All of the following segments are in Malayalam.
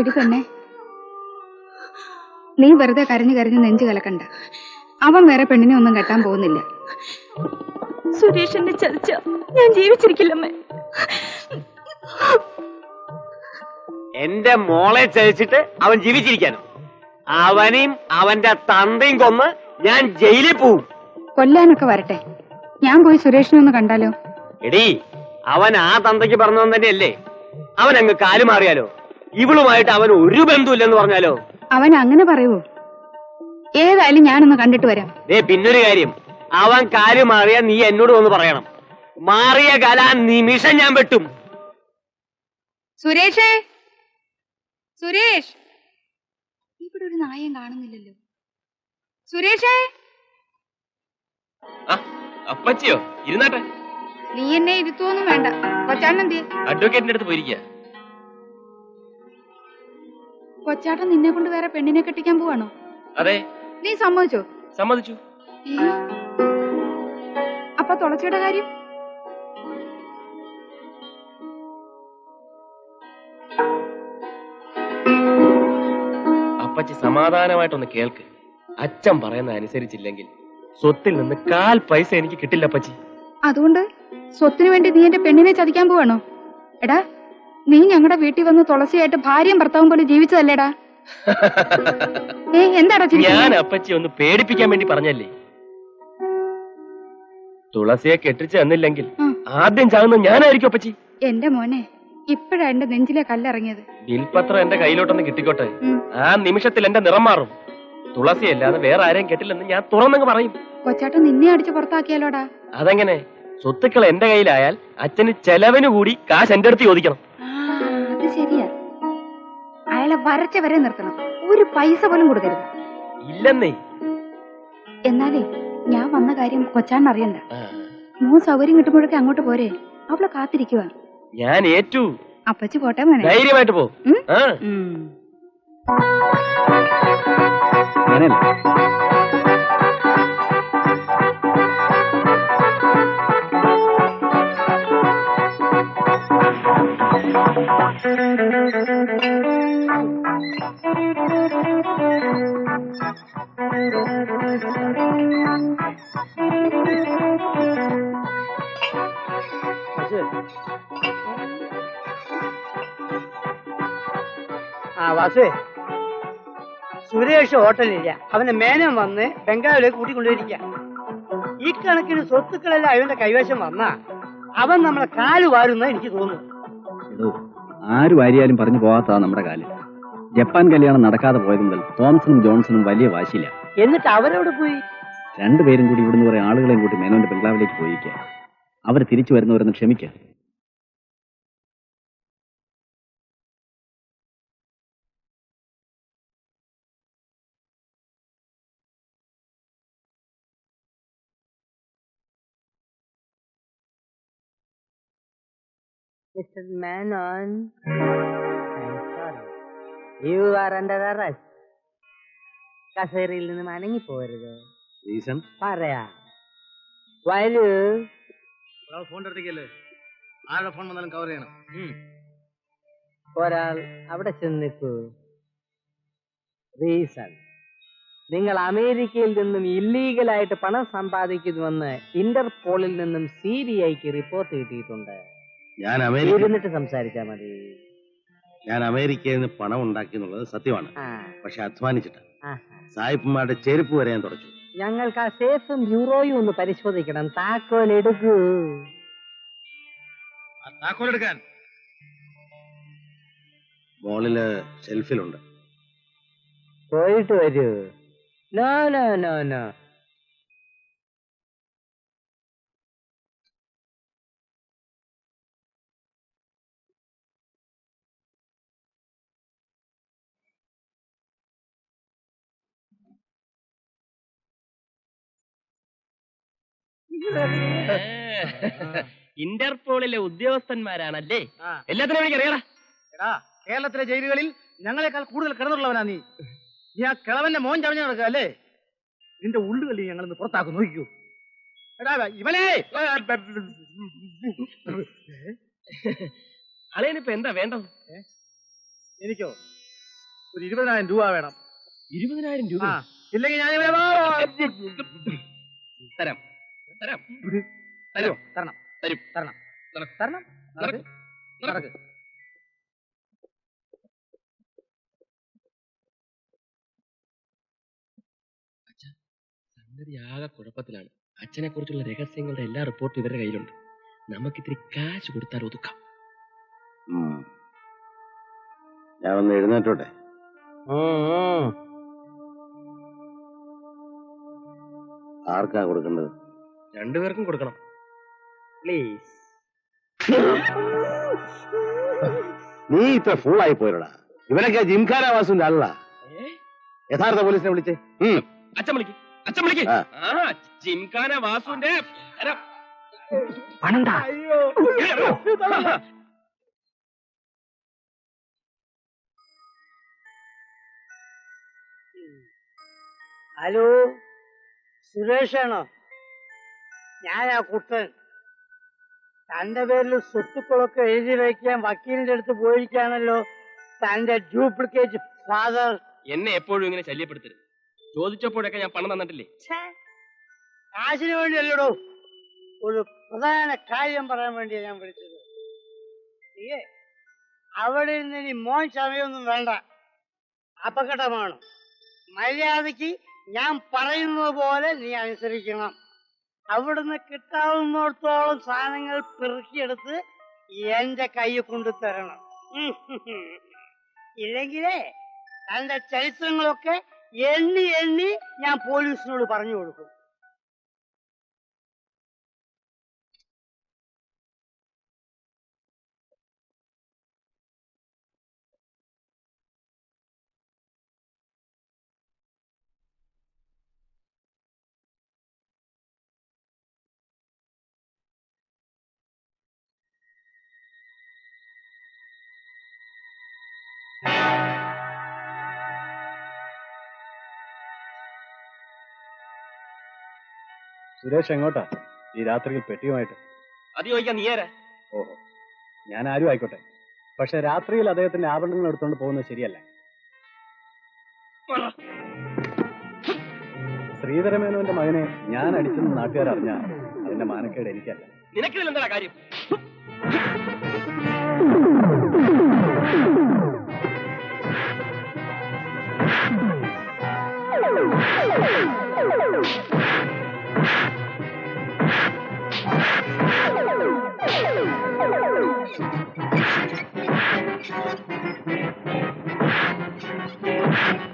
എടി പെണ്ണെ നീ വെറുതെ കരഞ്ഞു കരഞ്ഞ് നെഞ്ചു കലക്കണ്ട. അവൻ വേറെ പെണ്ണിനെ ഒന്നും കെട്ടാൻ പോകുന്നില്ല. സുരേഷ് എന്നെ ചതിച്ച ഞാൻ ജീവിച്ചിരിക്കില്ലമ്മേ. എന്റെ മോളെ ചതിച്ചിട്ട് അവൻ ജീവിച്ചിരിക്കാനോ? അവനെയും അവന്റെ തന്തയും കൊന്ന് ഞാൻ ജയിലിൽ പോവും. കൊല്ലാനൊക്കെ വരട്ടെ. ഞാൻ പോയി സുരേഷിനെ ഒന്ന് കണ്ടാലോ? എടീ അവൻ ആ തന്തയ്ക്ക് പറഞ്ഞവൻ തന്നെയല്ലേ? അവൻ അങ്ങ് കാലു മാറിയാലോ? ഇവളുമായിട്ട് അവൻ ഒരു ബന്ധമില്ലെന്ന് പറഞ്ഞാലോ? അവൻ അങ്ങനെ പറയൂ. ഏതായാലും ഞാനൊന്ന് കണ്ടിട്ട് വരാം. ഏ പിന്നൊരു കാര്യം. അവൻ കാര്യം മാറിയാ നീ എന്നോട് ഒന്ന് പറയണം. മാറിയ കല നിമിഷം ഞാൻ വെട്ടും. സുരേഷേ? സുരേഷ്? ഇവിടെ ഒരു നായം കാണുന്നില്ലല്ലോ. സുരേഷേ? അപ്പച്ചിയോ? ഇരുന്നാട്ടെ. നീ എന്നെ ഇരുത്തുവൊന്നും വേണ്ട. കൊച്ചാട്ടൻ എന്തി അഡ്വക്കേറ്റിന്റെ അടുത്ത് പോയിരിക്കുക കൊച്ചാട്ടൻ നിന്നെ കൊണ്ട് വേറെ പെണ്ണിനെ കെട്ടിക്കാൻ പോവാണോ? അതെ. നീ സമ്മതിച്ചോ? സമ്മതിച്ചു? അപ്പൊ തുളച്ചിയുടെ കാര്യം? അപ്പച്ചി സമാധാനമായിട്ടൊന്ന് കേൾക്ക്. അച്ഛൻ പറയുന്ന അനുസരിച്ചില്ലെങ്കിൽ സ്വത്തിൽ നിന്ന് കാൽ പൈസ എനിക്ക് കിട്ടില്ല അപ്പച്ചി. അതുകൊണ്ട് സ്വത്തിന് വേണ്ടി നീ എന്റെ പെണ്ണിനെ ചതിക്കാൻ പോവാണോ? എടാ നീ ഞങ്ങളുടെ വീട്ടിൽ വന്ന് തുളസിയായിട്ട് ഭാര്യയും ഭർത്താവും പോലെ ജീവിച്ചതല്ലേടാ? ഏ എന്താടാ ഞാൻ അപ്പച്ചി ഒന്ന് പേടിപ്പിക്കാൻ വേണ്ടി പറഞ്ഞല്ലേ? തുളസിയെ കെട്ടിച്ച് തന്നില്ലെങ്കിൽ ആദ്യം ചാകുന്നത് ഞാനായിരിക്കും അപ്പച്ചി. എന്റെ മോനെ ഇപ്പഴാ എന്റെ നെഞ്ചിലെ കല്ലിറങ്ങിയത് ബിൽപത്രം എന്റെ കയ്യിലോട്ടൊന്ന് കിട്ടിക്കോട്ടെ. ആ നിമിഷത്തിൽ എന്റെ നിറം മാറും. തുളസി അല്ലാതെ വേറെ ആരെയും കെട്ടില്ലെന്ന് ഞാൻ തുറന്നങ്ങ് പറയും. കൊച്ചാട്ടൻ നിന്നെ അടിച്ച് പുറത്താക്കിയാലോടാ? അതെങ്ങനെ? സ്വത്തുക്കൾ എന്റെ കയ്യിലായാൽ അച്ഛന് ചെലവിന് കൂടി കാശ് എന്റെ അടുത്ത് ചോദിക്കണം. അത് ശരിയാ. അയാളെ വരച്ച വരെ നിർത്തണം. ഒരു പൈസ പോലും കൊടുക്കരുത്. ഇല്ലെന്നേ. എന്നാലേ ഞാൻ വന്ന കാര്യം കൊച്ചാൻ അറിയണ്ട. മോൻ സൗകര്യം കിട്ടുമ്പോഴൊക്കെ അങ്ങോട്ട് പോരെ. അവളെ കാത്തിരിക്കുക ഞാൻ ഏറ്റു. അപ്പച്ചി പോട്ടെ മോനെ. ധൈര്യമായിട്ട് പോ. ഉം? ആ വാസുവേ സുരേഷ് ഹോട്ടലില്ല. അവന്റെ മേനൻ വന്ന് ബംഗാളിലേക്ക് കൂട്ടിക്കൊണ്ടിരിക്കുക ഈ കണക്കിന് സ്വത്തുക്കളെല്ലാം അവന്റെ കൈവശം വന്നാ അവൻ നമ്മളെ കാൽ വാരുന്ന എനിക്ക് തോന്നുന്നു. ആര് വാരിയാലും പറഞ്ഞു പോകാത്തതാ നമ്മുടെ കാലം. ജപ്പാൻ കല്യാണം നടക്കാതെ പോയത് മുതൽ തോംസണും ജോൺസണും വലിയ വാശിയില്ല. എന്നിട്ട് അവരോട് പോയി? രണ്ടുപേരും കൂടി ഇവിടുന്ന് കുറെ ആളുകളെയും കൂട്ടി മേനോന്റെ ബംഗ്ലാവിലേക്ക് പോയിക്കുക അവർ തിരിച്ചു വരുന്നവരെന്ന് ക്ഷമിക്കുക mister Menon You are under arrest. കസേരയിൽ നിന്ന് അനങ്ങി പോരുത് റീസൺ പറയാ വരൂ ഫോൺ എടുത്തേക്കല്ലേ ആരുടെ ഫോൺ വന്നാലും കവർ ചെയ്യണം. ഒരാൾ അവിടെ ചെന്ന് നിൽക്കൂ റീസൺ നിങ്ങൾ അമേരിക്കയിൽ നിന്നും ഇല്ലീഗലായിട്ട് പണം സമ്പാദിക്കുന്നുവെന്ന് ഇന്റർപോളിൽ നിന്നും സി ബി ഐക്ക് റിപ്പോർട്ട് കിട്ടിയിട്ടുണ്ട്. ഞാൻ അമേരിക്ക ഇരുന്നിട്ട് സംസാരിച്ചാ മതി. ഞാൻ അമേരിക്കയിൽ നിന്ന് പണം ഉണ്ടാക്കി എന്നുള്ളത് സത്യമാണ്. ആ. പക്ഷെ അധ്വാനിച്ചിട്ട്. ആ. സായിപ്പന്മാരുടെ ചെരുപ്പ് വരെ ഞാൻ തുടച്ചു. ഞങ്ങൾക്ക് ആ സേഫും ബ്യൂറോയും ഒന്ന് പരിശോധിക്കണം. താക്കോൽ എടുക്കൂ. താക്കോലെടുക്കാൻ മോളിൽ ഷെൽഫിലുണ്ട്. പോയിട്ട് വരൂ. No no no no. ഇന്റർപോളിലെ ഉദ്യോഗസ്ഥന്മാരാണല്ലേ. എല്ലാത്തിനും എനിക്ക് അറിയാടാ എടാ കേരളത്തിലെ ജയിലുകളിൽ ഞങ്ങളെക്കാൾ കൂടുതൽ കിടന്നുള്ളവനാ നീ. നീ ആ കിളവന്റെ മോൻ ചവഞ്ഞ നടക്കുക അല്ലേ? നിന്റെ ഉള്ളുകളി ഞങ്ങൾ ഇന്ന് പുറത്താക്കും നോക്കിക്കൂ. എടാ ഇവനെ! അളിയനിപ്പോ എന്താ വേണ്ടത്? എനിക്കോ? ഒരു ഇരുപതിനായിരം രൂപ വേണം. ഇരുപതിനായിരം രൂപ? ഇല്ലെങ്കിൽ ഞാൻ തരാം. തരാം. തരുമോ തരണം. തരും. തരണം. തരണം. തരണം നടക്ക്. നടക്ക്. സംഗതി ആകെ കുഴപ്പത്തിലാണ്. അച്ഛനെ കുറിച്ചുള്ള രഹസ്യങ്ങളുടെ എല്ലാ റിപ്പോർട്ടും ഇവരുടെ കയ്യിലുണ്ട്. നമുക്കിത്തിരി കാശ് കൊടുത്താൽ ഒതുക്കാം. ഞാൻ ഒന്ന് എഴുന്നേറ്റോട്ടെ? ആർക്കാ കൊടുക്കേണ്ടത്? രണ്ടുപേർക്കും കൊടുക്കണം. പ്ലീസ് നീ ഇത്ര ഫൂളായി പോയടാ ഇവനൊക്കെ ജിംഖാന വാസുവിന്റെ അല്ല യഥാർത്ഥ പോലീസിനെ വിളിച്ചേ. ഹലോ അച്ഛൻ വിളിക്ക്. അച്ഛൻ വിളിക്ക്. ആ. ആ ജിംഖാന വാസുവിന്റെ ഹലോ. സുരേഷാണോ ഞാനാ കുട്ടൻ. തന്റെ പേരിൽ സ്വത്തുക്കളൊക്കെ എഴുതി വയ്ക്കാൻ വക്കീലിന്റെ അടുത്ത് പോയിരിക്കാണല്ലോ തന്റെ ഡ്യൂപ്ലിക്കേറ്റ് ഫാദർ. എന്നെ എപ്പോഴും ഇങ്ങനെ ശല്യപ്പെടുത്തരുത്. ചോദിച്ചപ്പോഴൊക്കെ ഞാൻ പണം തന്നിട്ടില്ലേ? കാശിന് വേണ്ടിയല്ലോ ഒരു പ്രധാന കാര്യം പറയാൻ വേണ്ടിയാ ഞാൻ വിളിച്ചത്. നീയേ അവിടെ നിന്ന് ഇനി മോൻ ചമയൊന്നും വേണ്ട. അപകടമാണ്. മര്യാദയ്ക്ക് ഞാൻ പറയുന്നത് പോലെ നീ അനുസരിക്കണം. അവിടുന്ന് കിട്ടാവുന്നിടത്തോളം സാധനങ്ങൾ പെറുക്കിയെടുത്ത് എന്റെ കൈ കൊണ്ടു തരണം. ഇല്ലെങ്കിലേ തന്റെ ചരിത്രങ്ങളൊക്കെ എണ്ണി എണ്ണി ഞാൻ പോലീസിനോട് പറഞ്ഞു കൊടുക്കും. സുരേഷ് എങ്ങോട്ടാ? ഈ രാത്രിയിൽ പെട്ടിയുമായിട്ട്. അത് ചോദിക്കാൻ നീ ആരാ? ഓഹോ ഞാൻ ആരും ആയിക്കോട്ടെ. പക്ഷെ രാത്രിയിൽ അദ്ദേഹത്തിന്റെ ആഭരണങ്ങൾ എടുത്തുകൊണ്ട് പോകുന്നത് ശരിയല്ല. ശ്രീധരമേനോന്റെ മകനെ ഞാൻ അടിച്ചെന്ന് നാട്ടുകാർ അറിഞ്ഞ അതിന്റെ മാനക്കേട് എനിക്കല്ല. നിനക്കിതിൽ എന്താ കാര്യം? Thank you.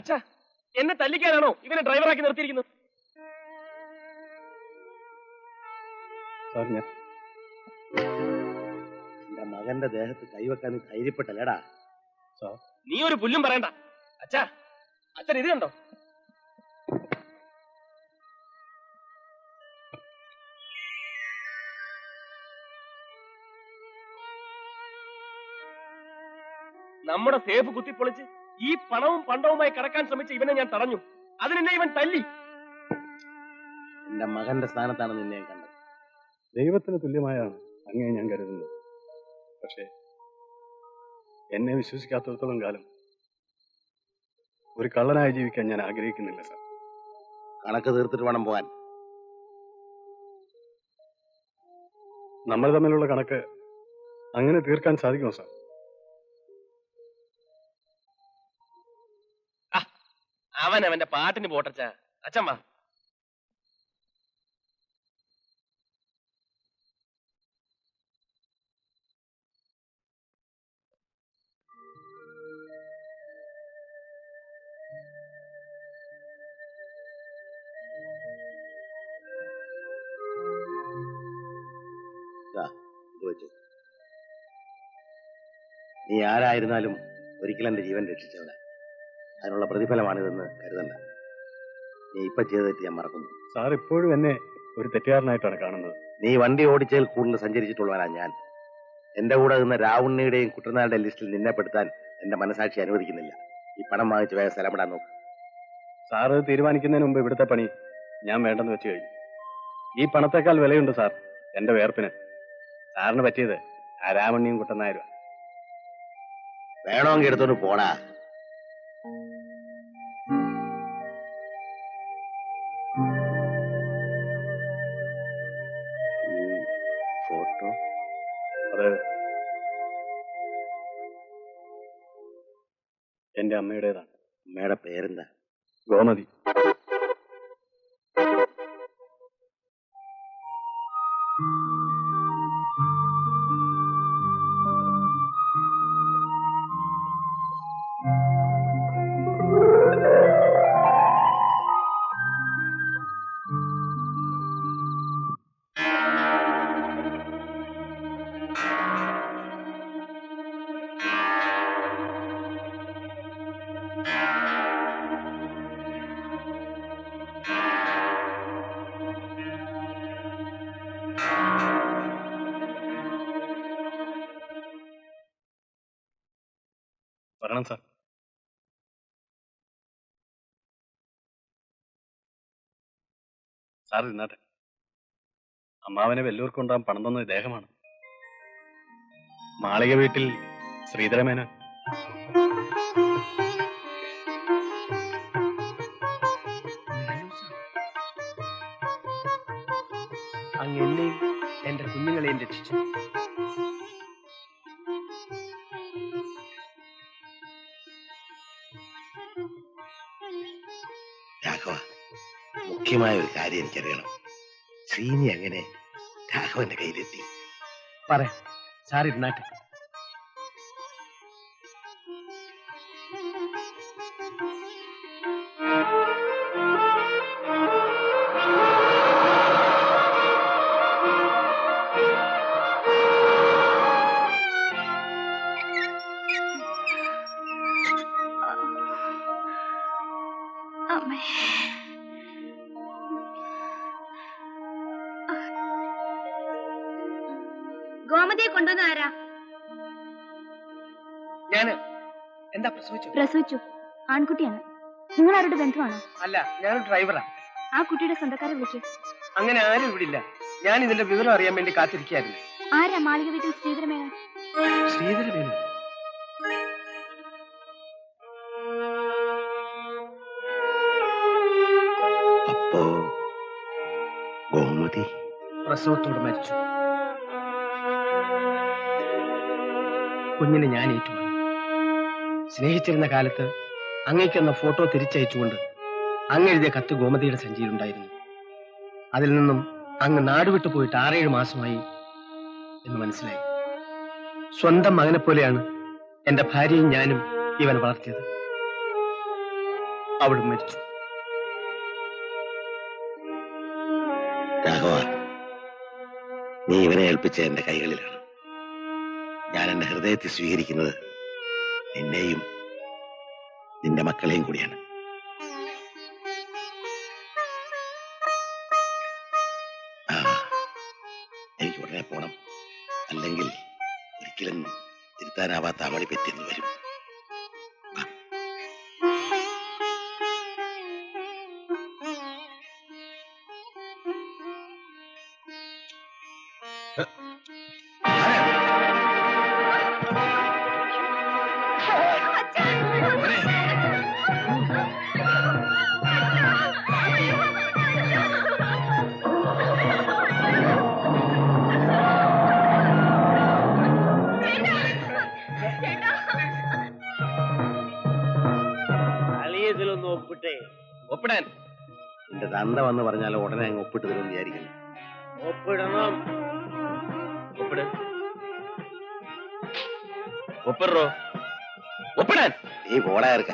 അച്ഛാ എന്നെ തല്ലിക്കാനാണോ ഇവനെ ഡ്രൈവറാക്കി നിർത്തിയിരിക്കുന്നത്? എന്റെ മകന്റെ ദേഹത്ത് കൈവെക്കാൻ ധൈര്യപ്പെട്ടല്ലേടാ? നീ ഒരു പുല്ലും പറയണ്ട. അച്ഛാ അച്ഛൻ ഇത് കണ്ടോ? നമ്മുടെ സേഫ് കുത്തിപ്പൊളിച്ച് ഈ പണവും പണ്ടവുമായി കടക്കാൻ ശ്രമിച്ച ഇവനെ ഞാൻ തടഞ്ഞു. അതിനെന്നെ ഇവൻ തല്ലി. എന്റെ മകന്റെ സ്ഥാനത്താണ് നിന്നെ ഞാൻ കണ്ടത്. ദൈവത്തിന് തുല്യമായാണ് അങ്ങനെ ഞാൻ കരുതുന്നത്. പക്ഷേ എന്നെ വിശ്വസിക്കാത്തടത്തോളം കാലം ഒരു കള്ളനായി ജീവിക്കാൻ ഞാൻ ആഗ്രഹിക്കുന്നില്ല സാർ. കണക്ക് തീർത്തിട്ട് വേണം പോകാൻ നമ്മൾ തമ്മിലുള്ള കണക്ക് അങ്ങനെ തീർക്കാൻ സാധിക്കുമോ സാർ? അവൻ അവന്റെ പാട്ടിന് പോട്ടച്ച. അച്ഛൻ വാ. നീ ആരായിരുന്നാലും ഒരിക്കലും എന്റെ ജീവൻ രക്ഷിച്ചവളെ അതിനുള്ള പ്രതിഫലമാണിതെന്ന് കരുതണ്ട. നീ ഇപ്പൊ ചെയ്ത തെറ്റ് ഞാൻ മറക്കുന്നു. സാർ ഇപ്പോഴും എന്നെ ഒരു തെറ്റുകാരനായിട്ടാണ് കാണുന്നത്. നീ വണ്ടി ഓടിച്ചതിൽ കൂടുതൽ സഞ്ചരിച്ചിട്ടുള്ളവനാ ഞാൻ. എന്റെ കൂടെ നിന്ന രാവുണ്ണിയുടെയും കുട്ടനാളുടെ ലിസ്റ്റിൽ നിന്നെ പെടുത്താൻ എന്റെ മനസാക്ഷി അനുവദിക്കുന്നില്ല. ഈ പണം വാങ്ങിച്ച് വേഗം സ്ഥലമിടാൻ നോക്ക്. സാറ് തീരുമാനിക്കുന്നതിന് മുമ്പ് ഇവിടുത്തെ പണി ഞാൻ വേണ്ടെന്ന് വെച്ച് കഴിഞ്ഞു. ഈ പണത്തെക്കാൾ വിലയുണ്ട് സാർ എന്റെ വേർപ്പിന്. സാറിന് പറ്റിയത് ആ രാമണ്ണിയും കുട്ടനായരും വേണമെങ്കിൽ എടുത്തോണ്ട് പോടാ. അത്. എന്റെ അമ്മയുടേതാണ്. അമ്മയുടെ പേരെന്താ? ഗോമതി. വരണം സാർ. സാർ ഇരുന്നാട്ടെ അമ്മാവനെ വെല്ലൂർക്ക് കൊണ്ടുപോകാൻ പണം തന്ന ഇദ്ദേഹമാണ്. മാളിക വീട്ടിൽ ശ്രീധരമേനോൻ അങ്ങ് എന്നെയും എന്റെ കുഞ്ഞുങ്ങളെയും രക്ഷിച്ചു. രാഘവ മുഖ്യമായ ഒരു കാര്യം എനിക്കറിയണം. ശ്രീനി അങ്ങനെ രാഘവന്റെ കയ്യിലെത്തി? പറയാം. സാർ ഇരുന്നാട്ടെ അമ്മേ പ്രസവിച്ചു. ആൺകുട്ടിയാണ്. നിങ്ങൾ ആരുടെ ബന്ധുവാണോ? അല്ല ഞാൻ ഡ്രൈവറാ. ആ കുട്ടിയുടെ സ്വന്തക്കാരെ വിളിക്കൂ. അങ്ങനെ ആരും ഇവിടെ ഇല്ല. ഞാൻ ഇതിന്റെ വിവരം അറിയാൻ വേണ്ടി കാത്തിരിക്കായിരുന്നു ആരാ മാളിക വീട്ടിൽ ശ്രീധരമേനോ ശ്രീധരമേനോ അപ്പോ ഗോമതി? പ്രസവത്തോട് മരിച്ചു. കുഞ്ഞിനെ ഞാൻ ഏറ്റുവാങ്ങി സ്നേഹിച്ചിരുന്ന കാലത്ത് അങ്ങയ്ക്കെന്ന ഫോട്ടോ തിരിച്ചയച്ചുകൊണ്ട് അങ്ങ് എഴുതിയ കത്ത് ഗോമതിയുടെ സഞ്ചിയിലുണ്ടായിരുന്നു. അതിൽ നിന്നും അങ്ങ് നാടുവിട്ടു പോയിട്ട് ആറേഴ് മാസമായി എന്ന് മനസ്സിലായി. സ്വന്തം മകനെ പോലെയാണ് എന്റെ ഭാര്യയും ഞാനും ഇവൻ വളർത്തിയത്. അവിടെ മരിച്ചു. നീ ഇവനെ ഏൽപ്പിച്ച എന്റെ കൈകളിലാണ്. ഞാൻ എന്റെ ഹൃദയത്തിൽ സ്വീകരിക്കുന്നത് നിന്നെയും നിന്റെ മക്കളെയും കൂടിയാണ്. എനിക്ക് ഉടനെ പോണം. അല്ലെങ്കിൽ ഒരിക്കലും തിരുത്താനാവാത്ത അവളി പറ്റിയെന്ന് വരും. അളിയതിലൊന്ന് ഒപ്പിട്ടേ ഒപ്പിടാൻ നിന്റെ തന്ത വന്ന് പറഞ്ഞാൽ ഉടനെ അങ്ങ് ഒപ്പിട്ട് തരുമെന്ന് വിചാരിക്കുന്നു ഒപ്പിടണം ഒപ്പിട് ഒപ്പിടറോ ഒപ്പിടാൻ നീ പോടാ ഇറക്ക